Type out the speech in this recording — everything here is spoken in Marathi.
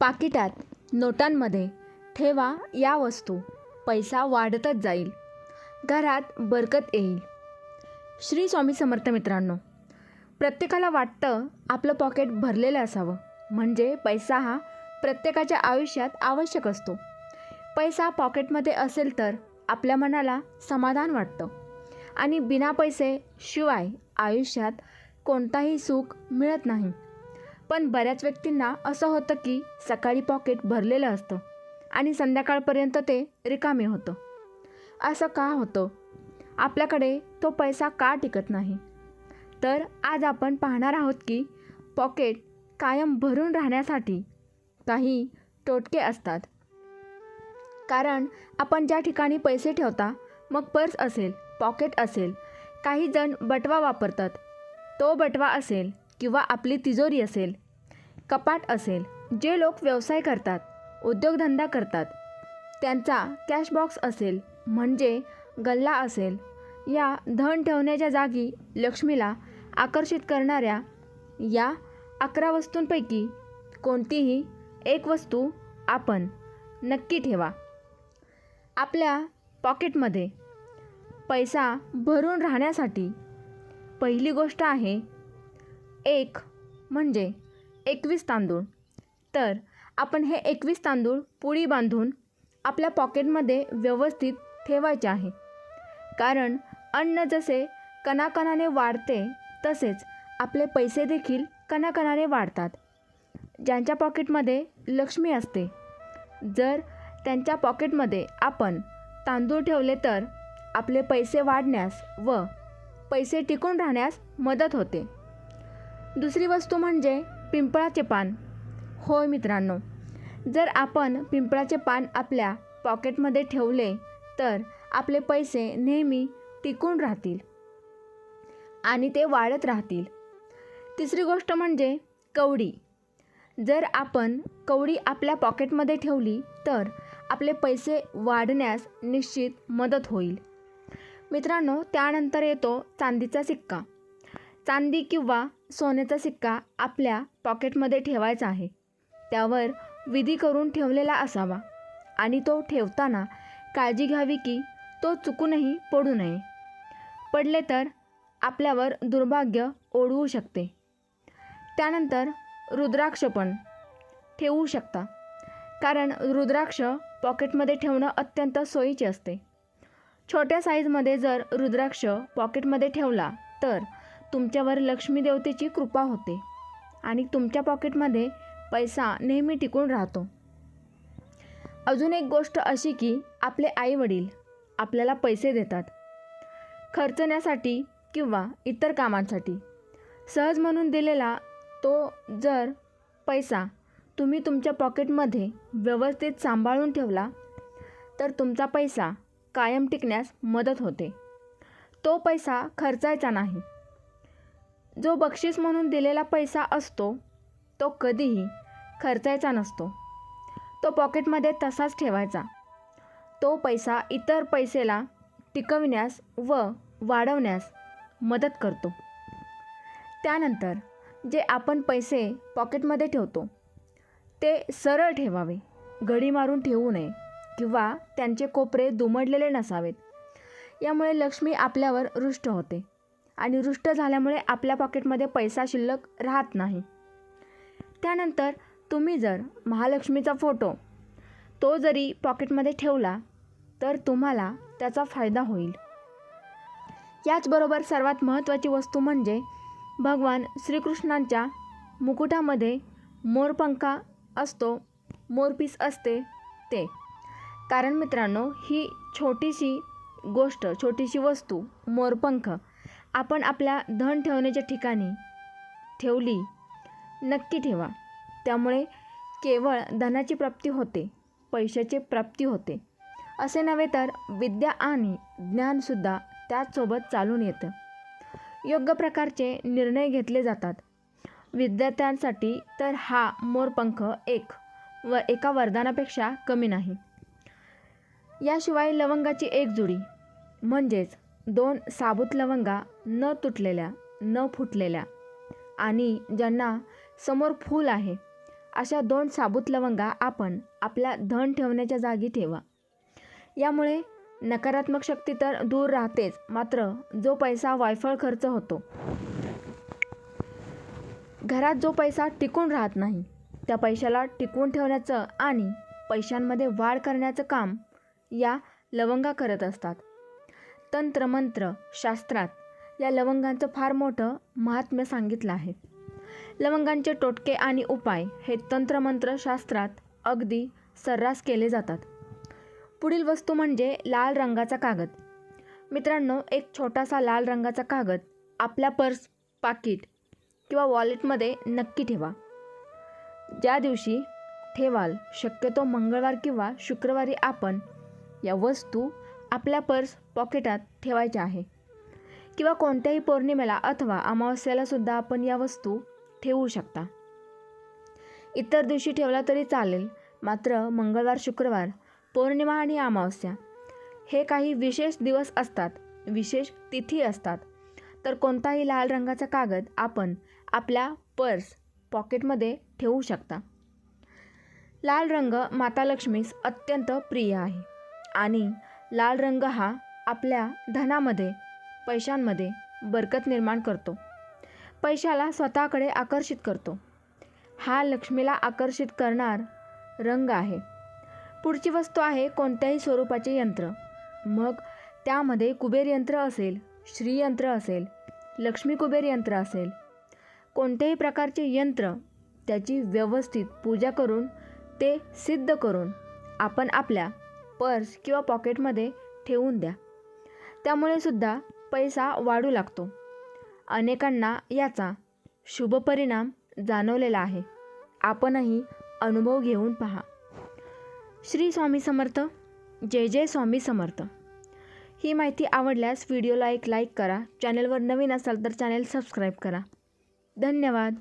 पाकिटात नोटांमध्ये ठेवा या वस्तू. पैसा वाढतच जाईल. घरात बरकत येईल. श्री स्वामी समर्थ मित्रांनो प्रत्येकाला वाटतं आपलं पॉकेट भरलेलं असावं. म्हणजे पैसा हा प्रत्येकाच्या आयुष्यात आवश्यक असतो. पैसा पॉकेटमध्ये असेल तर आपल्या मनाला समाधान वाटतं. आणि बिना पैसे शिवाय आयुष्यात कोणताही सुख मिळत नाही. पण बऱ्याच व्यक्तींना असं होतं की सकाळी पॉकेट भरलेलं असतं आणि संध्याकाळपर्यंत ते रिकामे होतं. असं का होतं? आपल्याकडे तो पैसा का टिकत नाही? तर आज आपण पाहणार आहोत की पॉकेट कायम भरून राहण्यासाठी काही टोटके असतात. कारण आपण ज्या ठिकाणी पैसे ठेवता मग पर्स असेल पॉकेट असेल काही जण बटवा वापरतात. तो बटवा असेल किंवा आपली तिजोरी असेल कपाट असेल जे लोक व्यवसाय करतात उद्योगधंदा करतात त्यांचा कॅश बॉक्स असेल म्हणजे गल्ला असेल या धन ठेवण्याच्या जागी लक्ष्मीला आकर्षित करणाऱ्या या अकरा वस्तूंपैकी कोणतीही एक वस्तू आपण नक्की ठेवा. आपल्या पॉकेटमध्ये पैसा भरून राहण्यासाठी पहिली गोष्ट आहे एक म्हणजे एकवीस तांदूळ. तर आपण हे एकवीस तांदूळ पुळी बांधून आपल्या पॉकेटमध्ये व्यवस्थित ठेवायचे आहे. कारण अन्न जसे कणाकणाने वाढते तसेच आपले पैसे देखील कणाकणाने वाढतात. ज्यांच्या पॉकेटमध्ये लक्ष्मी असते जर त्यांच्या पॉकेटमध्ये आपण तांदूळ ठेवले तर आपले पैसे वाढण्यास व पैसे टिकून राहण्यास मदत होते. दुसरी वस्तू म्हणजे पिंपळाचे पान. होय मित्रांनो जर आपण पिंपळाचे पान आपल्या पॉकेटमध्ये ठेवले तर आपले पैसे नेहमी टिकून राहतील आणि ते वाढत राहतील. तिसरी गोष्ट म्हणजे कवडी. जर आपण कवडी आपल्या पॉकेटमध्ये ठेवली तर आपले पैसे वाढण्यास निश्चित मदत होईल. मित्रांनो त्यानंतर येतो चांदीचा सिक्का. चांदी किंवा सोन्याचा सिक्का आपल्या पॉकेटमध्ये ठेवायचा आहे. त्यावर विधी करून ठेवलेला असावा आणि तो ठेवताना काळजी घ्यावी की तो चुकूनही पडू नये. पडले तर आपल्यावर दुर्भाग्य ओढवू शकते. त्यानंतर रुद्राक्ष पण ठेवू शकता. कारण रुद्राक्ष पॉकेटमध्ये ठेवणं अत्यंत सोयीचे असते. छोट्या साईजमध्ये जर रुद्राक्ष पॉकेटमध्ये ठेवला तर तुमच्यावर लक्ष्मी देवतेची कृपा होते. आणि तुमच्या पॉकेटमध्ये पैसा नेहमी टिकून राहतो. अजून एक गोष्ट अशी की आपले आईवडील आपल्याला पैसे देतात. खर्चण्यासाठी किंवा इतर कामांसाठी. सहज म्हणून दिलेला तो जर पैसा तुम्ही तुमच्या पॉकेटमध्ये व्यवस्थित सांभाळून ठेवला तर तुमचा पैसा कायम टिकण्यास मदत होते. तो पैसा खर्चायचा नाही. जो बक्षीस म्हणून दिलेला पैसा असतो तो कधीही खर्चायचा नसतो. तो पॉकेटमध्ये तसाच ठेवायचा. तो पैसा इतर पैसेला टिकविण्यास व वाढवण्यास मदत करतो. त्यानंतर जे आपण पैसे पॉकेटमध्ये ठेवतो ते सरळ ठेवावे घडी मारून ठेवू नये किंवा त्यांचे कोपरे दुमडलेले नसावेत. यामुळे लक्ष्मी आपल्यावर रुष्ट होते. आणि रुष्ट झाल्यामुळे आपल्या पॉकेटमध्ये पैसा शिल्लक राहत नाही. त्यानंतर तुम्ही जर महालक्ष्मीचा फोटो तो जरी पॉकेटमध्ये ठेवला तर तुम्हाला त्याचा फायदा होईल. याचबरोबर सर्वात महत्त्वाची वस्तू म्हणजे भगवान श्रीकृष्णांच्या मुकुटामध्ये मोरपंखा असतो मोरपीस असते ते. कारण मित्रांनो ही छोटीशी गोष्ट छोटीशी वस्तू मोरपंख आपण आपल्या धन ठेवण्याच्या ठिकाणी ठेवली नक्की ठेवा. त्यामुळे केवळ धनाची प्राप्ती होते पैशाची प्राप्ती होते. असे नव्हे तर विद्या आणि ज्ञानसुद्धा त्याचसोबत चालून येतं. योग्य प्रकारचे निर्णय घेतले जातात. विद्यार्थ्यांसाठी तर हा मोरपंख एक व एका वरदानापेक्षा कमी नाही. याशिवाय लवंगाची एक जुडी म्हणजेच दोन साबूत लवंगा न तुटलेल्या न फुटलेल्या आणि ज्यांना समोर फूल आहे अशा दोन साबूत लवंगा आपण आपल्या धन ठेवण्याच्या जागी ठेवा. यामुळे नकारात्मक शक्ती तर दूर राहतेच मात्र जो पैसा वायफळ खर्च होतो घरात जो पैसा टिकून राहत नाही त्या पैशाला टिकवून ठेवण्याचं आणि पैशांमध्ये वाढ करण्याचं काम या लवंगा करत असतात. तंत्रमंत्र शास्त्रात या लवंगांचं फार मोठं महात्म्य सांगितलं आहे. लवंगांचे टोटके आणि उपाय हे तंत्रमंत्र शास्त्रात अगदी सर्रास केले जातात. पुढील वस्तू म्हणजे लाल रंगाचा कागद. मित्रांनो एक छोटासा लाल रंगाचा कागद आपल्या पर्स पाकिट किंवा वॉलेटमध्ये नक्की ठेवा. ज्या दिवशी ठेवाल शक्यतो मंगळवार किंवा शुक्रवारी आपण या वस्तू आपल्या पर्स पॉकेटात ठेवायच्या आहे. किंवा कोणत्याही पौर्णिमेला अथवा अमावस्याला सुद्धा आपण या वस्तू ठेवू शकता. इतर दिवशी ठेवला तरी चालेल मात्र मंगळवार शुक्रवार पौर्णिमा आणि अमावस्या हे काही विशेष दिवस असतात विशेष तिथी असतात. तर कोणताही लाल रंगाचा कागद आपण आपल्या पर्स पॉकेटमध्ये ठेवू शकता. लाल रंग माता लक्ष्मीस अत्यंत प्रिय आहे आणि लाल रंग हा आपल्या धनामध्ये पैशांमध्ये बरकत निर्माण करतो. पैशाला स्वतःकडे आकर्षित करतो. हा लक्ष्मीला आकर्षित करणार रंग आहे. पुढची वस्तू आहे कोणत्याही स्वरूपाचे यंत्र. मग त्यामध्ये कुबेर यंत्र असेल श्रीयंत्र असेल लक्ष्मी कुबेर यंत्र असेल. कोणत्याही प्रकारचे यंत्र त्याची व्यवस्थित पूजा करून ते सिद्ध करून आपण आपल्या पर्स किंवा पॉकेटमध्ये ठेवून द्या. त्यामुळे सुद्धा पैसा वाढू लागतो. अनेकांना याचा शुभ परिणाम जाणवलेला आहे. आपणही अनुभव घेऊन पहा. श्री स्वामी समर्थ. जय जय स्वामी समर्थ. ही माहिती आवडल्यास व्हिडिओला एक लाईक करा. चॅनलवर नवीन असाल तर चॅनल सबस्क्राईब करा. धन्यवाद.